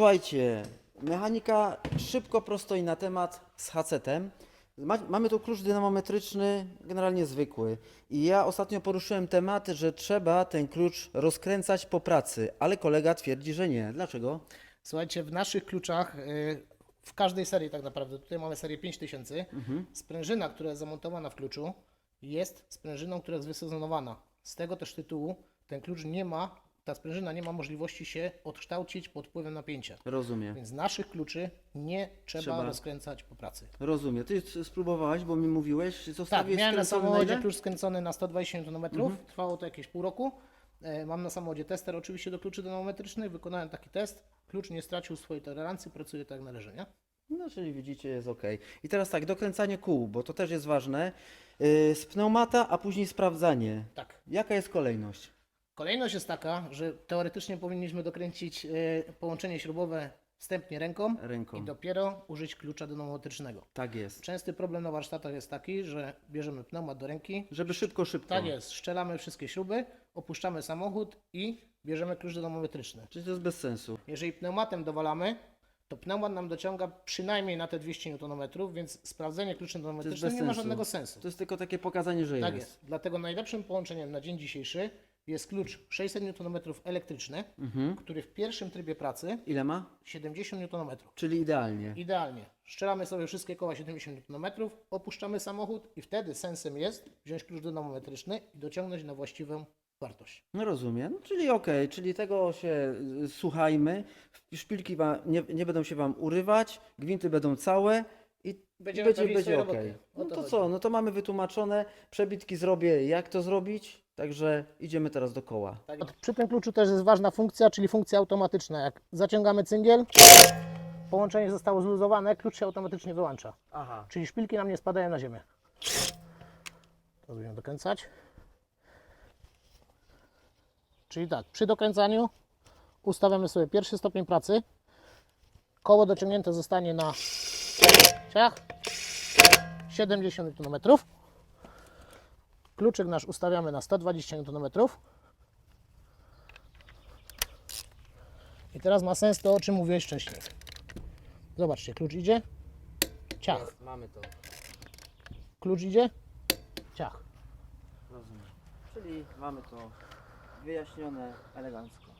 Słuchajcie, mechanika szybko, prosto i na temat z hacetem. Ma, mamy tu klucz dynamometryczny, generalnie zwykły. I ja ostatnio poruszyłem temat, że trzeba ten klucz rozkręcać po pracy, ale kolega twierdzi, że nie. Dlaczego? Słuchajcie, w naszych kluczach, y, w każdej serii tak naprawdę, tutaj mamy serię 5000, sprężyna, która jest zamontowana w kluczu, jest sprężyną, która jest wysezonowana. Z tego też tytułu ten klucz nie ma, ta sprężyna nie ma możliwości się odkształcić pod wpływem napięcia. Rozumiem. Więc naszych kluczy nie trzeba, Trzeba. rozkręcać po pracy. Rozumiem. Ty s- spróbowałeś, bo mi mówiłeś, Tak, zostawiłeś miałem na skręcony samochodzie ile? klucz skręcony na 120 Nm, trwało to jakieś pół roku. E, Mam na samochodzie tester oczywiście do kluczy dynamometrycznych, wykonałem taki test, klucz nie stracił swojej tolerancji, pracuje tak jak należy, nie? No, czyli widzicie, jest ok. I teraz tak, dokręcanie kół, bo to też jest ważne. Yy, z pneumata, a później sprawdzanie. Tak. Jaka jest kolejność? Kolejność jest taka, że teoretycznie powinniśmy dokręcić e, połączenie śrubowe wstępnie ręką Ręką. i dopiero użyć klucza dynamometrycznego. Tak jest. Częsty problem na warsztatach jest taki, że bierzemy pneumat do ręki, Żeby szybko, szybko. tak jest, szczelamy wszystkie śruby, opuszczamy samochód i bierzemy klucz dynamometryczny. Czyli to jest bez sensu. Jeżeli pneumatem dowalamy, to pneumat nam dociąga przynajmniej na te 200 Nm, więc sprawdzenie kluczem dynamometrycznym bez nie ma sensu. żadnego sensu. To jest tylko takie pokazanie, że Tak jest. jest. Dlatego najlepszym połączeniem na dzień dzisiejszy jest klucz 600 Nm elektryczny, Mhm. który w pierwszym trybie pracy Ile ma? 70 Nm. Czyli idealnie. Idealnie. Szczelamy sobie wszystkie koła 70 Nm, opuszczamy samochód i wtedy sensem jest wziąć klucz dynamometryczny i dociągnąć na właściwą wartość. No rozumiem. Czyli okej, czyli tego się y, słuchajmy. Szpilki nie, nie będą się Wam urywać, gwinty będą całe i Będziemy będzie, będzie ok. No to to chodzi. co, no to mamy wytłumaczone, przebitki zrobię, jak to zrobić, także idziemy teraz do koła. Przy tym kluczu też jest ważna funkcja, czyli funkcja automatyczna. Jak zaciągamy cyngiel, połączenie zostało zluzowane, klucz się automatycznie wyłącza. Aha. Czyli szpilki nam nie spadają na ziemię. To będziemy dokręcać. Czyli tak, przy dokręcaniu ustawiamy sobie pierwszy stopień pracy. Koło dociągnięte zostanie na ciach 70 Nm. Kluczyk nasz ustawiamy na 120 Nm. I teraz ma sens to, o czym mówiłeś wcześniej. Zobaczcie, klucz idzie, ciach. mamy to. Klucz idzie, ciach. Rozumiem. Czyli mamy to wyjaśnione elegancko.